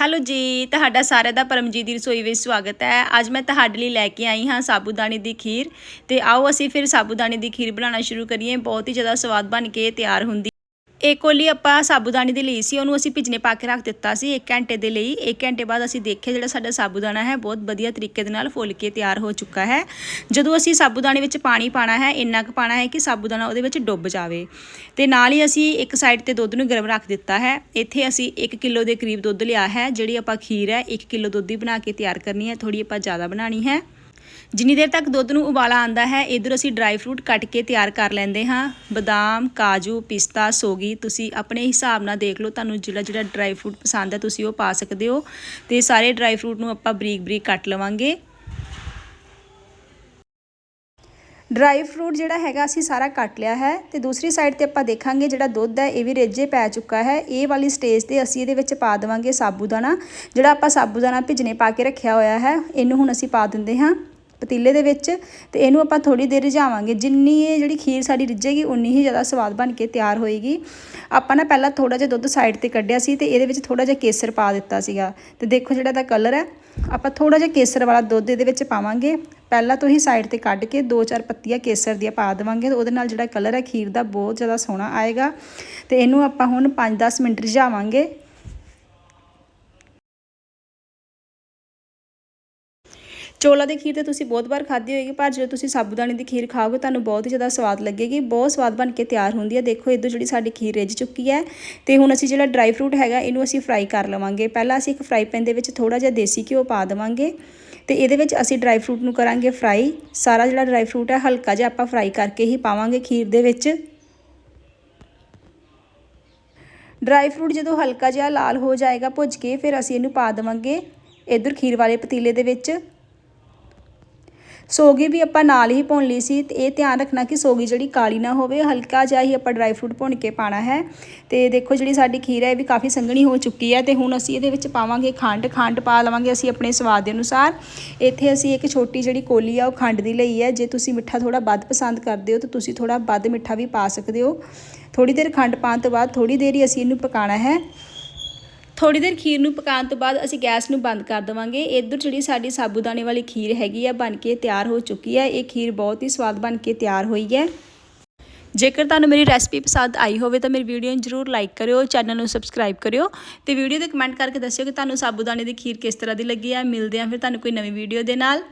Hello ਜੀ, ਤੁਹਾਡਾ ਸਾਰਿਆਂ ਦਾ ਪਰਮਜੀਤ ਦੀ ਰਸੋਈ ਵਿੱਚ ਸਵਾਗਤ ਹੈ। ਅੱਜ ਮੈਂ ਤੁਹਾਡੇ ਲਈ ਲੈ ਕੇ ਆਈ ਹਾਂ ਸਾਬੂਦਾਨੇ ਦੀ ਖੀਰ। ਤੇ ਆਓ ਅਸੀਂ ਫਿਰ ਸਾਬੂਦਾਨੇ ਦੀ ਖੀਰ ਬਣਾਉਣਾ ਸ਼ੁਰੂ ਕਰੀਏ। ਬਹੁਤ ਹੀ ਜ਼ਿਆਦਾ ਸਵਾਦ ਬਣ ਕੇ ਤਿਆਰ ਹੁੰਦੀ ਇਹ ਕੋਲੀ ਆਪਾਂ ਸਾਬੂਦਾਨੇ ਦੀ ਲਈ ਸੀ, ਉਹਨੂੰ ਅਸੀਂ ਭਿਜਨੇ ਪਾ ਕੇ ਰੱਖ ਦਿੱਤਾ ਸੀ 1 ਘੰਟੇ ਦੇ ਲਈ। 1 ਘੰਟੇ ਬਾਅਦ ਅਸੀਂ ਦੇਖਿਆ ਜਿਹੜਾ ਸਾਡਾ ਸਾਬੂਦਾਨਾ ਹੈ, ਬਹੁਤ ਵਧੀਆ ਤਰੀਕੇ ਦੇ ਨਾਲ ਫੁੱਲ ਕੇ ਤਿਆਰ ਹੋ ਚੁੱਕਾ ਹੈ। ਜਦੋਂ ਅਸੀਂ ਸਾਬੂਦਾਨੇ ਵਿੱਚ ਪਾਣੀ ਪਾਣਾ ਹੈ, ਇੰਨਾ ਕੁ ਪਾਣਾ ਹੈ ਕਿ ਸਾਬੂਦਾਨਾ ਉਹਦੇ ਵਿੱਚ ਡੁੱਬ ਜਾਵੇ। ਤੇ ਨਾਲ ਹੀ ਅਸੀਂ ਇੱਕ ਸਾਈਡ ਤੇ ਦੁੱਧ ਨੂੰ ਗਰਮ ਰੱਖ ਦਿੱਤਾ ਹੈ। ਇੱਥੇ ਅਸੀਂ 1 ਕਿਲੋ ਦੇ ਕਰੀਬ ਦੁੱਧ ਲਿਆ ਹੈ, ਜਿਹੜੀ ਆਪਾਂ ਖੀਰ ਹੈ 1 ਕਿਲੋ ਦੁੱਧ ਦੀ ਬਣਾ ਕੇ ਤਿਆਰ ਕਰਨੀ ਹੈ ਥੋੜੀ ਆਪਾਂ ਜ਼ਿਆਦਾ ਬਣਾਣੀ ਹੈ। ਜਿੰਨੀ ਦੇਰ ਤੱਕ ਦੁੱਧ ਨੂੰ ਉਬਾਲਾ ਆਂਦਾ ਹੈ, ਇਧਰ ਅਸੀਂ ਡਰਾਈ ਫਰੂਟ ਕੱਟ ਕੇ ਤਿਆਰ ਕਰ ਲੈਂਦੇ ਹਾਂ। ਬਦਾਮ, ਕਾਜੂ, ਪਿਸਤਾ, ਸੋਗੀ, ਤੁਸੀਂ ਆਪਣੇ ਹਿਸਾਬ ਨਾਲ ਦੇਖ ਲਓ। ਤੁਹਾਨੂੰ ਜਿਹੜਾ ਜਿਹੜਾ ਡਰਾਈ ਫਰੂਟ ਪਸੰਦ ਹੈ, ਤੁਸੀਂ ਉਹ ਪਾ ਸਕਦੇ ਹੋ। ਤੇ ਸਾਰੇ ਡਰਾਈ ਫਰੂਟ ਨੂੰ ਆਪਾਂ ਬਰੀਕ ਬਰੀਕ ਕੱਟ ਲਵਾਂਗੇ। ਡਰਾਈ ਫਰੂਟ ਜਿਹੜਾ ਹੈਗਾ, ਅਸੀਂ ਸਾਰਾ ਕੱਟ ਲਿਆ ਹੈ। ਤੇ ਦੂਸਰੀ ਸਾਈਡ ਤੇ ਆਪਾਂ ਦੇਖਾਂਗੇ ਜਿਹੜਾ ਦੁੱਧ ਹੈ, ਇਹ ਵੀ ਰੇਜੇ ਪੈ ਚੁੱਕਾ ਹੈ। ਇਹ ਵਾਲੀ ਸਟੇਜ ਤੇ ਅਸੀਂ ਇਹਦੇ ਵਿੱਚ ਪਾ ਦੇਵਾਂਗੇ ਸਾਬੂਦਾਨਾ ਜਿਹੜਾ ਆਪਾਂ ਸਾਬੂਦਾਨਾ ਭਿਜਨੇ ਪਾ ਕੇ ਰੱਖਿਆ ਹੋਇਆ ਹੈ। ਇਹਨੂੰ ਹੁਣ ਅਸੀਂ ਪਾ ਦਿੰਦੇ ਹਾਂ। ਪਤੀਲੇ ਦੇ ਵਿੱਚ ਤੇ ਇਹਨੂੰ ਆਪਾਂ ਥੋੜੀ ਦੇਰ ਰਿਝਾਵਾਂਗੇ। ਜਿੰਨੀ ਇਹ ਜਿਹੜੀ ਖੀਰ ਸਾਡੀ ਰਿੱਝੇਗੀ, ਉਨੀ ਹੀ ਜ਼ਿਆਦਾ ਸਵਾਦ ਬਣ ਕੇ ਤਿਆਰ ਹੋਏਗੀ। ਆਪਾਂ ਨਾ ਪਹਿਲਾਂ ਥੋੜਾ ਜਿਹਾ ਦੁੱਧ ਸਾਈਡ ਤੇ ਕੱਢਿਆ ਸੀ ਤੇ ਇਹਦੇ ਵਿੱਚ ਥੋੜਾ ਜਿਹਾ ਕੇਸਰ ਪਾ ਦਿੱਤਾ ਸੀਗਾ। ਤੇ ਦੇਖੋ ਜਿਹੜਾ ਦਾ ਕਲਰ ਹੈ, ਆਪਾਂ ਥੋੜਾ ਜਿਹਾ ਕੇਸਰ ਵਾਲਾ ਦੁੱਧ ਇਹਦੇ ਵਿੱਚ ਪਾਵਾਂਗੇ। ਪਹਿਲਾਂ ਤੋਂ ਹੀ ਸਾਈਡ ਤੇ ਕੱਢ ਕੇ ਦੋ ਚਾਰ ਪੱਤੀਆਂ ਕੇਸਰ ਦੀਆਂ ਪਾ ਦੇਵਾਂਗੇ ਤੇ ਉਹਦੇ ਨਾਲ ਜਿਹੜਾ ਕਲਰ ਹੈ, ਖੀਰ ਦਾ ਬਹੁਤ ਜ਼ਿਆਦਾ ਸੋਹਣਾ ਆਏਗਾ। ਤੇ ਇਹਨੂੰ ਆਪਾਂ ਹੁਣ 5-10 ਮਿੰਟ ਰਿਝਾਵਾਂਗੇ। ਚੋਲਾ ਦੀ ਖੀਰ ਤੇ ਤੁਸੀਂ ਬਹੁਤ ਵਾਰ ਖਾਧੀ ਹੋਏਗੀ, ਪਰ ਜਦੋਂ ਤੁਸੀਂ ਸਾਬੂਦਾਨੇ ਦੀ ਖੀਰ ਖਾਓਗੇ, ਤੁਹਾਨੂੰ ਬਹੁਤ ਹੀ ਜ਼ਿਆਦਾ ਸਵਾਦ ਲੱਗੇਗੀ, ਬਹੁਤ ਸਵਾਦ ਬਣ ਕੇ ਤਿਆਰ ਹੁੰਦੀ ਹੈ। ਦੇਖੋ, ਇਦੋਂ ਜਿਹੜੀ ਸਾਡੀ ਖੀਰ ਰਿੱਝ ਚੁੱਕੀ ਹੈ ਤੇ ਹੁਣ ਅਸੀਂ ਜਿਹੜਾ ਡਰਾਈ ਫਰੂਟ ਹੈਗਾ, ਇਹਨੂੰ ਅਸੀਂ ਫਰਾਈ ਕਰ ਲਵਾਂਗੇ। ਪਹਿਲਾਂ ਅਸੀਂ ਇੱਕ ਫਰਾਈ ਪੈਨ ਦੇ ਵਿੱਚ ਥੋੜਾ ਜਿਹਾ ਦੇਸੀ ਘਿਓ ਪਾ ਦੇਵਾਂਗੇ ਤੇ ਇਹਦੇ ਵਿੱਚ ਅਸੀਂ ਡਰਾਈ ਫਰੂਟ ਨੂੰ ਕਰਾਂਗੇ ਫਰਾਈ ਸਾਰਾ ਜਿਹੜਾ ਡਰਾਈ ਫਰੂਟ ਹੈ, ਹਲਕਾ ਜਿਹਾ ਆਪਾਂ ਫਰਾਈ ਕਰਕੇ ਹੀ ਪਾਵਾਂਗੇ ਖੀਰ ਦੇ ਵਿੱਚ। ਡਰਾਈ ਫਰੂਟ ਜਦੋਂ ਹਲਕਾ ਜਿਹਾ ਲਾਲ ਹੋ ਜਾਏਗਾ, ਭੁੱਜ ਕੇ ਫਿਰ ਅਸੀਂ ਇਹਨੂੰ ਪਾ ਦੇਵਾਂਗੇ ਇਧਰ ਖੀਰ ਵਾਲੇ ਪਤੀਲੇ ਦੇ ਵਿੱਚ। ਸੋਗੀ ਵੀ ਆਪਾਂ ਨਾਲ ਹੀ ਭੁੰਨ ਲਈ ਸੀ ਤੇ ਇਹ ਧਿਆਨ ਰੱਖਣਾ ਕਿ ਸੋਗੀ ਜਿਹੜੀ ਕਾਲੀ ਨਾ ਹੋਵੇ, ਹਲਕਾ ਜਿਹਾ ਹੀ ਆਪਾਂ ਡਰਾਈ ਫਰੂਟ ਭੁੰਨ ਕੇ ਪਾਣਾ ਹੈ। ਤੇ ਦੇਖੋ ਜਿਹੜੀ ਸਾਡੀ ਖੀਰ ਹੈ, ਇਹ ਵੀ ਕਾਫੀ ਸੰਘਣੀ ਹੋ ਚੁੱਕੀ ਹੈ ਤੇ ਹੁਣ ਅਸੀਂ ਇਹਦੇ ਵਿੱਚ ਪਾਵਾਂਗੇ ਖੰਡ ਖੰਡ ਪਾ ਲਵਾਂਗੇ ਅਸੀਂ ਆਪਣੇ ਸਵਾਦ ਦੇ ਅਨੁਸਾਰ। ਇੱਥੇ ਅਸੀਂ ਇੱਕ ਛੋਟੀ ਜਿਹੜੀ ਕੋਲੀ ਆ, ਉਹ ਖੰਡ ਦੀ ਲਈ ਹੈ। ਜੇ ਤੁਸੀਂ ਮਿੱਠਾ ਥੋੜਾ ਵੱਧ ਪਸੰਦ ਕਰਦੇ ਹੋ ਤਾਂ ਤੁਸੀਂ ਥੋੜਾ ਵੱਧ ਮਿੱਠਾ ਵੀ ਪਾ ਸਕਦੇ ਹੋ। ਥੋੜੀ ਦੇਰ ਖੰਡ ਪਾਉਣ ਤੋਂ ਬਾਅਦ ਥੋੜੀ ਦੇਰ ਹੀ ਅਸੀਂ ਇਹਨੂੰ ਪਕਾਣਾ ਹੈ। ਥੋੜੀ ਦੇਰ ਖੀਰ ਨੂੰ ਪਕਾਉਣ ਤੋਂ ਬਾਅਦ ਅਸੀਂ ਗੈਸ ਨੂੰ ਬੰਦ ਕਰ ਦੇਵਾਂਗੇ। ਇੱਧਰ ਜਿਹੜੀ ਸਾਡੀ ਸਾਬੂਦਾਨੇ ਵਾਲੀ ਖੀਰ ਹੈਗੀ ਆ, ਬਣ ਕੇ ਤਿਆਰ ਹੋ ਚੁੱਕੀ ਹੈ ਇਹ ਖੀਰ ਬਹੁਤ ਹੀ ਸਵਾਦ ਬਣ ਕੇ ਤਿਆਰ ਹੋਈ ਹੈ। ਜੇਕਰ ਤੁਹਾਨੂੰ ਮੇਰੀ ਰੈਸਪੀ ਪਸੰਦ ਆਈ ਹੋਵੇ ਤਾਂ ਮੇਰੀ ਵੀਡੀਓ ਨੂੰ ਜਰੂਰ ਲਾਈਕ ਕਰਿਓ, ਚੈਨਲ ਨੂੰ ਸਬਸਕ੍ਰਾਈਬ ਕਰਿਓ ਤੇ ਵੀਡੀਓ ਤੇ ਕਮੈਂਟ ਕਰਕੇ ਦੱਸਿਓ ਕਿ ਤੁਹਾਨੂੰ ਸਾਬੂਦਾਨੇ ਦੀ ਖੀਰ ਕਿਸ ਤਰ੍ਹਾਂ ਦੀ ਲੱਗੀ ਹੈ ਮਿਲਦੇ ਆਂ ਫਿਰ ਤੁਹਾਨੂੰ ਕੋਈ ਨਵੀਂ ਵੀਡੀਓ ਦੇ ਨਾਲ।